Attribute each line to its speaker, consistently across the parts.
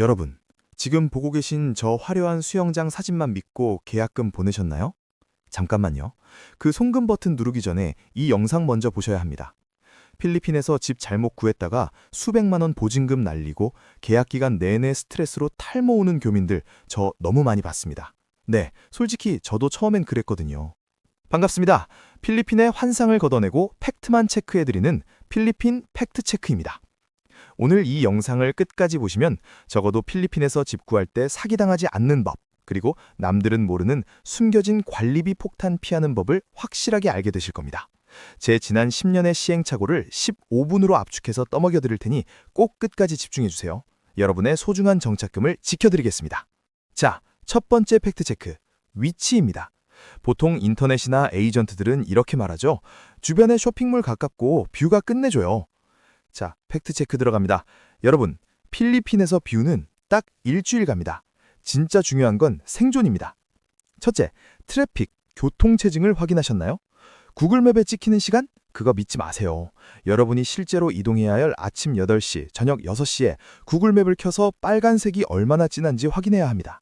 Speaker 1: 여러분, 지금 보고 계신 저 화려한 수영장 사진만 믿고 계약금 보내셨나요? 잠깐만요. 그 송금 버튼 누르기 전에 이 영상 먼저 보셔야 합니다. 필리핀에서 집 잘못 구했다가 수백만 원 보증금 날리고 계약 기간 내내 스트레스로 탈모 오는 교민들 저 너무 많이 봤습니다. 네, 솔직히 저도 처음엔 그랬거든요. 반갑습니다. 필리핀의 환상을 걷어내고 팩트만 체크해드리는 필리핀 팩트체크입니다. 오늘 이 영상을 끝까지 보시면 적어도 필리핀에서 집 구할 때 사기당하지 않는 법, 그리고 남들은 모르는 숨겨진 관리비 폭탄 피하는 법을 확실하게 알게 되실 겁니다. 제 지난 10년의 시행착오를 15분으로 압축해서 떠먹여 드릴 테니 꼭 끝까지 집중해 주세요. 여러분의 소중한 정착금을 지켜드리겠습니다. 자, 첫 번째 팩트체크. 위치입니다. 보통 인터넷이나 에이전트들은 이렇게 말하죠. 주변에 쇼핑몰 가깝고 뷰가 끝내줘요. 자, 팩트체크 들어갑니다. 여러분, 필리핀에서 뷰는 딱 일주일 갑니다. 진짜 중요한 건 생존입니다. 첫째, 트래픽, 교통체증을 확인하셨나요? 구글맵에 찍히는 시간? 그거 믿지 마세요. 여러분이 실제로 이동해야 할 아침 8시, 저녁 6시에 구글맵을 켜서 빨간색이 얼마나 진한지 확인해야 합니다.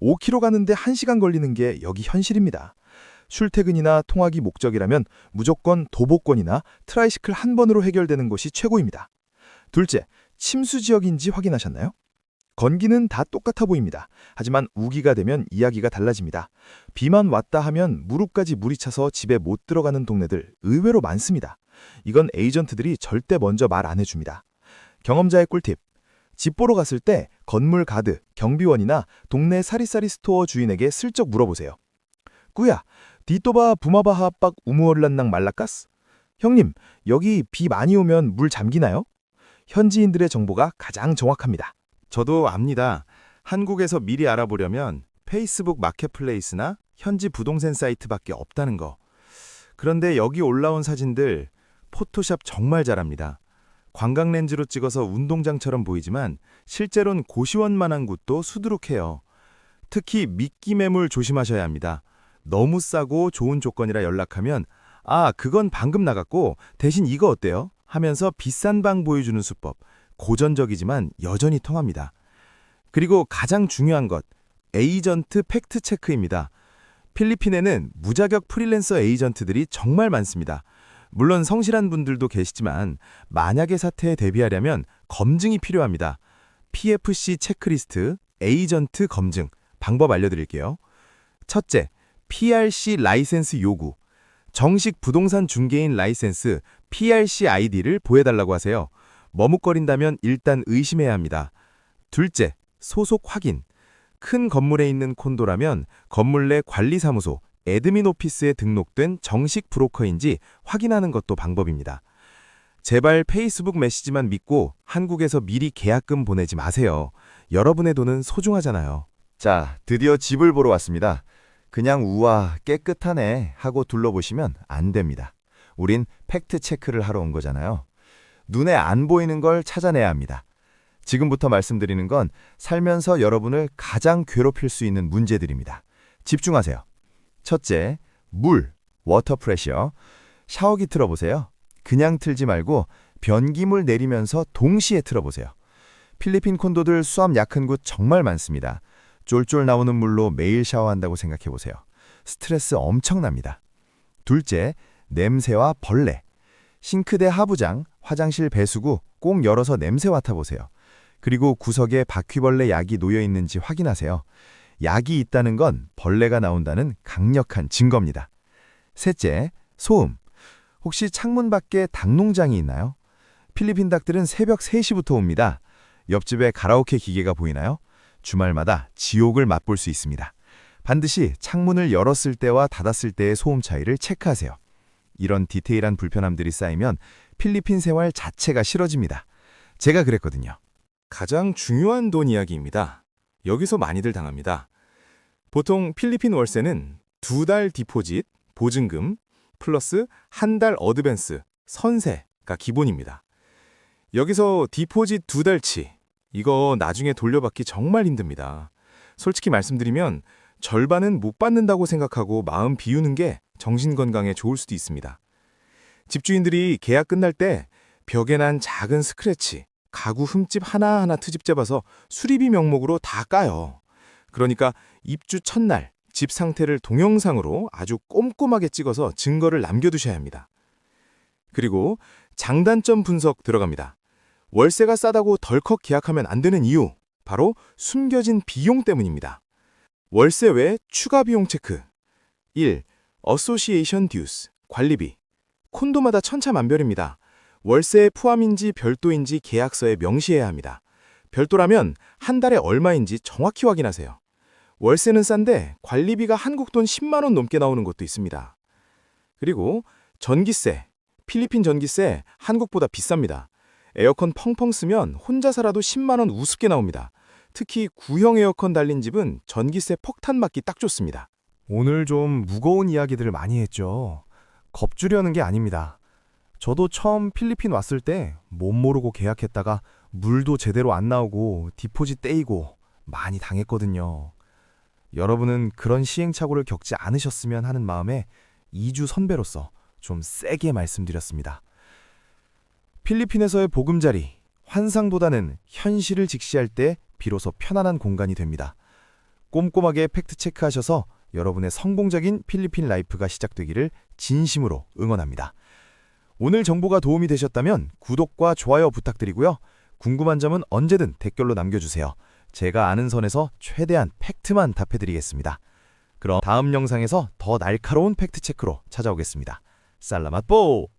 Speaker 1: 5km 가는데 1시간 걸리는 게 여기 현실입니다. 출퇴근이나 통학이 목적이라면 무조건 도보권이나 트라이시클 한 번으로 해결되는 것이 최고입니다. 둘째, 침수 지역인지 확인하셨나요? 건기는 다 똑같아 보입니다. 하지만 우기가 되면 이야기가 달라집니다. 비만 왔다 하면 무릎까지 물이 차서 집에 못 들어가는 동네들 의외로 많습니다. 이건 에이전트들이 절대 먼저 말 안 해줍니다. 경험자의 꿀팁. 집 보러 갔을 때 건물 가드, 경비원이나 동네 사리사리 스토어 주인에게 슬쩍 물어보세요. 꾸야, 디또바 부마바하 빡 우무얼란낭 말라까스? 형님, 여기 비 많이 오면 물 잠기나요? 현지인들의 정보가 가장 정확합니다.
Speaker 2: 저도 압니다. 한국에서 미리 알아보려면 페이스북 마켓플레이스나 현지 부동산 사이트밖에 없다는 거. 그런데 여기 올라온 사진들 포토샵 정말 잘합니다. 관광 렌즈로 찍어서 운동장처럼 보이지만 실제론 고시원만한 곳도 수두룩해요. 특히 미끼 매물 조심하셔야 합니다. 너무 싸고 좋은 조건이라 연락하면 아, 그건 방금 나갔고 대신 이거 어때요? 하면서 비싼 방 보여주는 수법. 고전적이지만 여전히 통합니다. 그리고 가장 중요한 것, 에이전트 팩트 체크입니다. 필리핀에는 무자격 프리랜서 에이전트들이 정말 많습니다. 물론 성실한 분들도 계시지만 만약의 사태에 대비하려면 검증이 필요합니다. PFC 체크리스트, 에이전트 검증, 방법 알려드릴게요. 첫째, PRC 라이센스 요구. 정식 부동산 중개인 라이센스 PRC 아이디를 보여달라고 하세요. 머뭇거린다면 일단 의심해야 합니다. 둘째, 소속 확인. 큰 건물에 있는 콘도라면 건물 내 관리사무소, 애드민 오피스에 등록된 정식 브로커인지 확인하는 것도 방법입니다. 제발 페이스북 메시지만 믿고 한국에서 미리 계약금 보내지 마세요. 여러분의 돈은 소중하잖아요.
Speaker 3: 자, 드디어 집을 보러 왔습니다. 그냥 우와, 깨끗하네 하고 둘러보시면 안 됩니다. 우린 팩트 체크를 하러 온 거잖아요. 눈에 안 보이는 걸 찾아내야 합니다. 지금부터 말씀드리는 건 살면서 여러분을 가장 괴롭힐 수 있는 문제들입니다. 집중하세요. 첫째, 물, 워터 프레셔. 샤워기 틀어보세요. 그냥 틀지 말고 변기물 내리면서 동시에 틀어보세요. 필리핀 콘도들 수압 약한 곳 정말 많습니다. 쫄쫄 나오는 물로 매일 샤워한다고 생각해 보세요. 스트레스 엄청납니다. 둘째, 냄새와 벌레. 싱크대 하부장, 화장실 배수구 꼭 열어서 냄새 맡아보세요. 그리고 구석에 바퀴벌레 약이 놓여 있는지 확인하세요. 약이 있다는 건 벌레가 나온다는 강력한 증거입니다. 셋째, 소음. 혹시 창문 밖에 닭농장이 있나요? 필리핀 닭들은 새벽 3시부터 옵니다. 옆집에 가라오케 기계가 보이나요? 주말마다 지옥을 맛볼 수 있습니다. 반드시 창문을 열었을 때와 닫았을 때의 소음 차이를 체크하세요. 이런 디테일한 불편함들이 쌓이면 필리핀 생활 자체가 싫어집니다. 제가 그랬거든요.
Speaker 2: 가장 중요한 돈 이야기입니다. 여기서 많이들 당합니다. 보통 필리핀 월세는 두 달 디포짓, 보증금, 플러스 한 달 어드밴스, 선세가 기본입니다. 여기서 디포짓 두 달치, 이거 나중에 돌려받기 정말 힘듭니다. 솔직히 말씀드리면 절반은 못 받는다고 생각하고 마음 비우는 게 정신건강에 좋을 수도 있습니다. 집주인들이 계약 끝날 때 벽에 난 작은 스크래치,
Speaker 1: 가구 흠집 하나하나 트집잡아서 수리비 명목으로 다 까요. 그러니까 입주 첫날 집 상태를 동영상으로 아주 꼼꼼하게 찍어서 증거를 남겨두셔야 합니다. 그리고 장단점 분석 들어갑니다. 월세가 싸다고 덜컥 계약하면 안 되는 이유, 바로 숨겨진 비용 때문입니다. 월세 외 추가 비용 체크. 1. 어소시에이션 듀스, 관리비. 콘도마다 천차만별입니다. 월세에 포함인지 별도인지 계약서에 명시해야 합니다. 별도라면 한 달에 얼마인지 정확히 확인하세요. 월세는 싼데 관리비가 한국 돈 10만 원 넘게 나오는 곳도 있습니다. 그리고 전기세. 필리핀 전기세 한국보다 비쌉니다. 에어컨 펑펑 쓰면 혼자 살아도 10만 원 우습게 나옵니다. 특히 구형 에어컨 달린 집은 전기세 폭탄 맞기 딱 좋습니다.
Speaker 3: 오늘 좀 무거운 이야기들을 많이 했죠. 겁주려는 게 아닙니다. 저도 처음 필리핀 왔을 때 못 모르고 계약했다가 물도 제대로 안 나오고 디포짓 떼이고 많이 당했거든요. 여러분은 그런 시행착오를 겪지 않으셨으면 하는 마음에 2주 선배로서 좀 세게 말씀드렸습니다. 필리핀에서의 보금자리, 환상보다는 현실을 직시할 때 비로소 편안한 공간이 됩니다. 꼼꼼하게 팩트 체크하셔서 여러분의 성공적인 필리핀 라이프가 시작되기를 진심으로 응원합니다. 오늘 정보가 도움이 되셨다면 구독과 좋아요 부탁드리고요. 궁금한 점은 언제든 댓글로 남겨주세요. 제가 아는 선에서 최대한 팩트만 답해드리겠습니다. 그럼 다음 영상에서 더 날카로운 팩트 체크로 찾아오겠습니다. 살라맛 보!